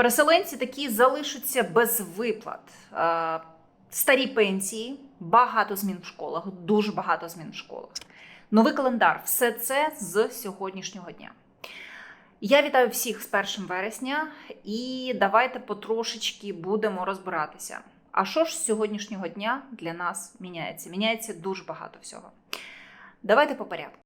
Переселенці такі залишаться без виплат. Е, Старі пенсії, багато змін в школах, дуже багато змін в школах. Новий календар все це з сьогоднішнього дня. Я вітаю всіх з 1 вересня і давайте потрошечки будемо розбиратися. А що ж з сьогоднішнього дня для нас міняється? Міняється дуже багато всього. Давайте по порядку.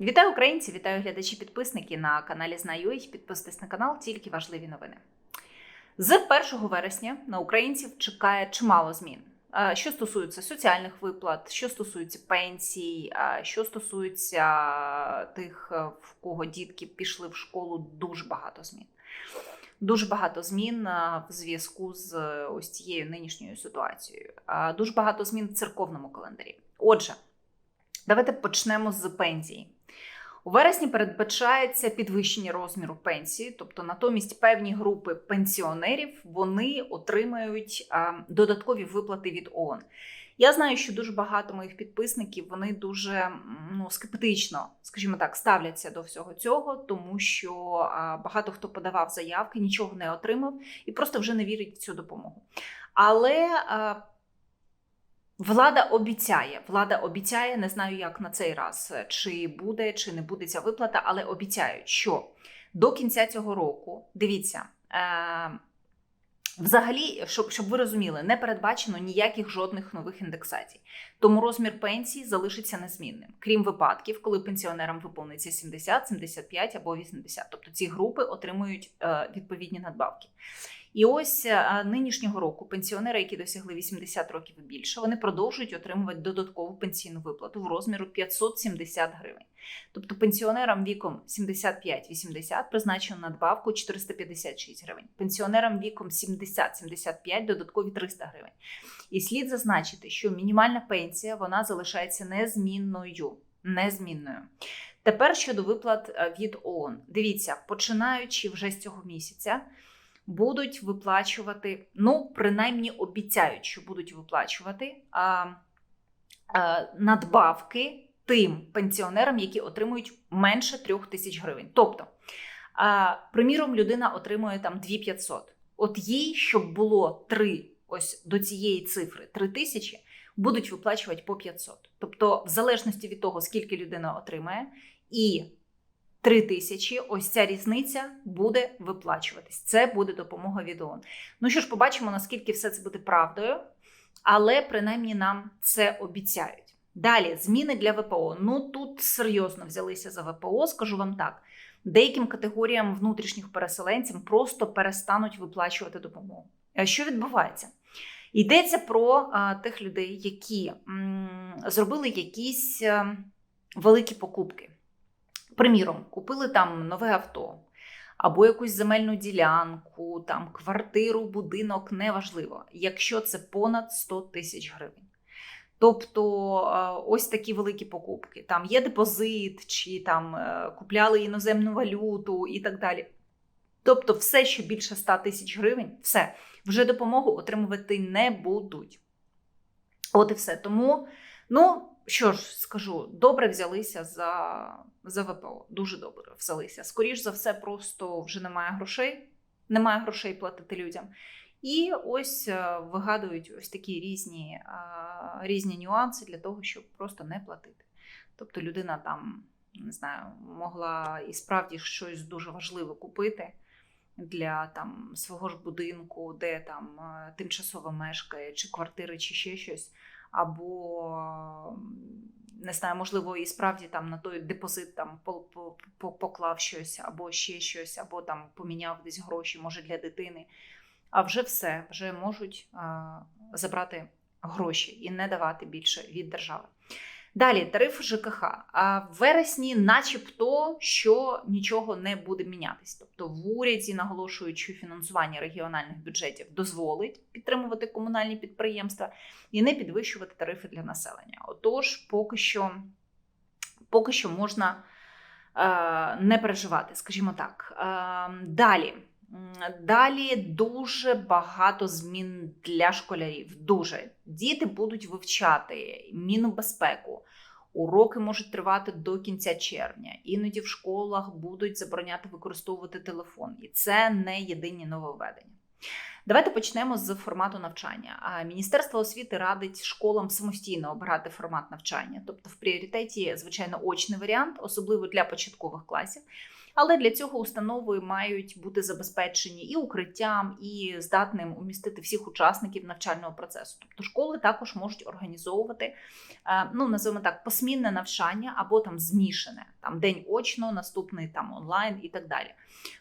Вітаю українці, вітаю глядачі підписники на каналі Знаю. Підписуйтесь на канал, тільки важливі новини. З 1 вересня на українців чекає чимало змін. Що стосується соціальних виплат, що стосується пенсій, що стосується тих, е, в кого дітки пішли в школу, дуже багато змін. Дуже багато змін е, в зв'язку з е, ось цією нинішньою ситуацією. Дуже багато змін в церковному календарі. Отже, давайте почнемо з пенсії. У вересні передбачається підвищення розміру пенсії, тобто натомість певні групи пенсіонерів вони отримають додаткові виплати від ООН. Я знаю, що дуже багато моїх підписників вони дуже ну, скептично, скажімо так, ставляться до всього цього, тому що багато хто подавав заявки, нічого не отримав і просто вже не вірить в цю допомогу. Але Влада обіцяє, влада обіцяє, не знаю, як на цей раз, чи буде, чи не буде ця виплата, але обіцяють, що до кінця цього року, дивіться, е, взагалі, щоб, щоб ви розуміли, не передбачено ніяких жодних нових індексацій. Тому розмір пенсії залишиться незмінним, крім випадків, коли пенсіонерам виповниться 70, 75 або 80. Тобто ці групи отримують е, відповідні надбавки. І ось е, нинішнього року пенсіонери, які досягли 80 років і більше, вони продовжують отримувати додаткову пенсійну виплату в розміру 570 гривень. Тобто пенсіонерам віком 75-80 призначено надбавку 456 гривень. Пенсіонерам віком 70-75 додаткові 300 гривень. І слід зазначити, що мінімальна пенсія вона залишається незмінною. Незмінною. Тепер щодо виплат е, від ООН. Дивіться, починаючи вже з цього місяця будуть виплачувати, ну, принаймні обіцяють, що будуть виплачувати а, а, надбавки тим пенсіонерам, які отримують менше трьох тисяч гривень. Тобто, а, приміром, людина отримує там 2500. От їй, щоб було 3, ось до цієї цифри 3 тисячі, будуть виплачувати по 500. Тобто, в залежності від того, скільки людина отримає, і 3 тисячі, ось ця різниця буде виплачуватись. Це буде допомога від ООН. Ну що ж, побачимо, наскільки все це буде правдою, але принаймні нам це обіцяють. Далі, зміни для ВПО. Ну тут серйозно взялися за ВПО, скажу вам так. Деяким категоріям внутрішніх переселенцям просто перестануть виплачувати допомогу. Е, Що відбувається? Йдеться про а, тих людей, які м, зробили якісь а, великі покупки. Приміром, купили там нове авто або якусь земельну ділянку, там квартиру, будинок, неважливо, якщо це понад 100 тисяч гривень. Тобто е, ось такі великі покупки. Там є депозит, чи там е, купляли іноземну валюту і так далі. Тобто, все, що більше 100 тисяч гривень, все, вже допомогу отримувати не будуть. От і все. Тому, ну, що ж скажу, добре взялися за, за ВПО. Дуже добре взялися. Скоріш за все, просто вже немає грошей, немає грошей платити людям. І ось е, вигадують ось такі різні, різні нюанси для того, щоб просто не платити. Тобто людина там, не знаю, могла і справді щось дуже важливе купити для там свого ж будинку, де там е, тимчасово мешкає, чи квартири, чи ще щось або не знаю, можливо, і справді там на той депозит там по- по- по- поклав щось, або ще щось, або там поміняв десь гроші, може для дитини. А вже все, вже можуть забрати гроші і не давати більше від держави. Далі тариф ЖКХ. А в вересні, начебто, що нічого не буде мінятись. Тобто в уряді наголошують, що фінансування регіональних бюджетів дозволить підтримувати комунальні підприємства і не підвищувати тарифи для населення. Отож, поки що, поки що можна е, не переживати, скажімо так. Е, далі. Далі дуже багато змін для школярів. Дуже діти будуть вивчати мінну безпеку. Уроки можуть тривати до кінця червня. Іноді в школах будуть забороняти використовувати телефон, і це не єдині нововведення. Давайте почнемо з формату навчання. Міністерство освіти радить школам самостійно обирати формат навчання, тобто в пріоритеті, звичайно, очний варіант, особливо для початкових класів. Але для цього установи мають бути забезпечені і укриттям, і здатним умістити всіх учасників навчального процесу. Тобто школи також можуть організовувати, е, ну називаємо так, посмінне навчання або там змішане, там день очно, наступний там онлайн і так далі.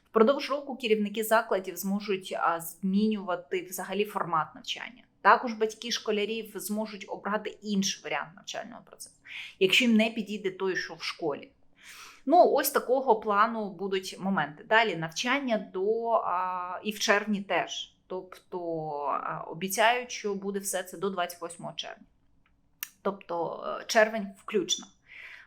Впродовж року керівники закладів зможуть змінювати взагалі формат навчання. Також батьки школярів зможуть обрати інший варіант навчального процесу, якщо їм не підійде той, що в школі. Ну, ось такого плану будуть моменти. Далі навчання до а, і в червні теж. Тобто обіцяють, що буде все це до 28 червня. Тобто е, червень включно.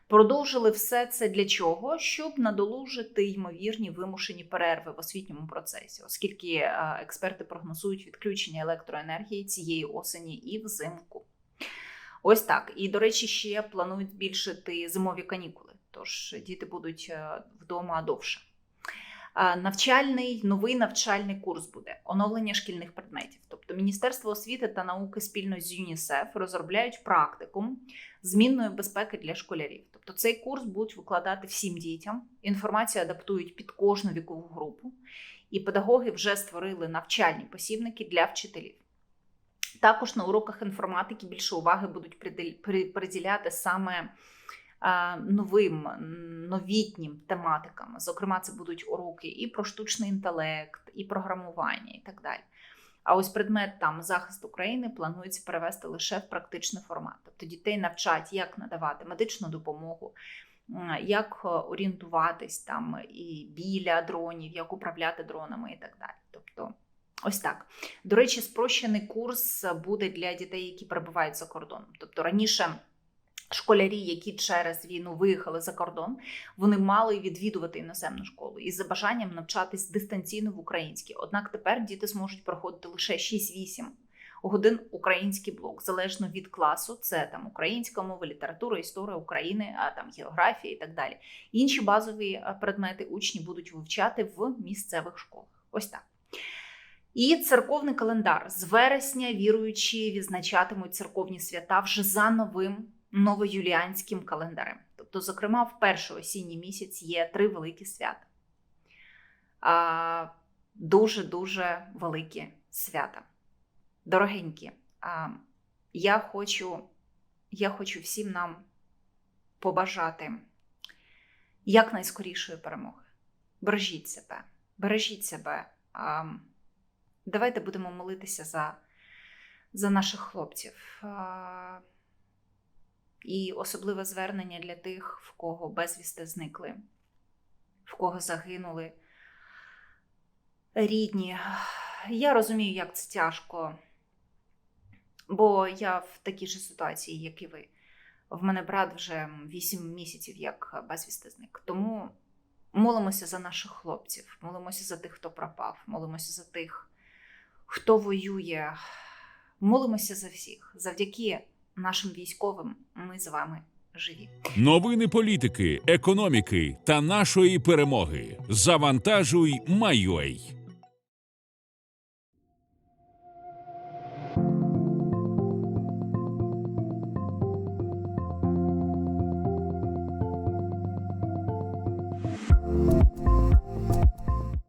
Продовжили все це для чого? Щоб надолужити ймовірні вимушені перерви в освітньому процесі, оскільки е, експерти прогнозують відключення електроенергії цієї осені і взимку. Ось так. І, до речі, ще планують збільшити зимові канікули, тож діти будуть е, вдома довше. Навчальний новий навчальний курс буде оновлення шкільних предметів. Тобто Міністерство освіти та науки спільно з ЮНІСЕФ розробляють практикум змінної безпеки для школярів. Тобто цей курс будуть викладати всім дітям. Інформацію адаптують під кожну вікову групу, і педагоги вже створили навчальні посібники для вчителів. Також на уроках інформатики більше уваги будуть приділяти саме новим новітнім тематикам. Зокрема, це будуть уроки і про штучний інтелект, і програмування, і так далі. А ось предмет там захист України планується перевести лише в практичний формат. Тобто дітей навчать, як надавати медичну допомогу, як е, орієнтуватись там і біля дронів, як управляти дронами і так далі. Тобто, ось так. До речі, спрощений курс буде для дітей, які перебувають за кордоном. Тобто раніше. Школярі, які через війну виїхали за кордон, вони мали відвідувати іноземну школу із за бажанням навчатись дистанційно в українській. Однак тепер діти зможуть проходити лише 6-8 годин український блок, залежно від класу. Це там українська мова, література, історія України, а там географія і так далі. Інші базові е, предмети учні будуть вивчати в місцевих школах. Ось так. І церковний календар з вересня віруючі відзначатимуть церковні свята вже за новим новоюліанським календарем. Тобто, зокрема, в перший осінній місяць є три великі свята. Дуже-дуже великі свята. Дорогенькі, я хочу, я хочу всім нам побажати якнайскорішої перемоги. Бережіть себе, бережіть себе. Давайте будемо молитися за, за наших хлопців. І особливе звернення для тих, в кого безвісти зникли, в кого загинули рідні. Я розумію, як це тяжко, бо я в такій же ситуації, як і ви. В мене брат вже 8 місяців, як безвісти зник. Тому молимося за наших хлопців, молимося за тих, хто пропав, молимося за тих, хто воює. Молимося за всіх. Завдяки нашим військовим ми з вами живі. Новини політики, економіки та нашої перемоги. Завантажуй, Майой.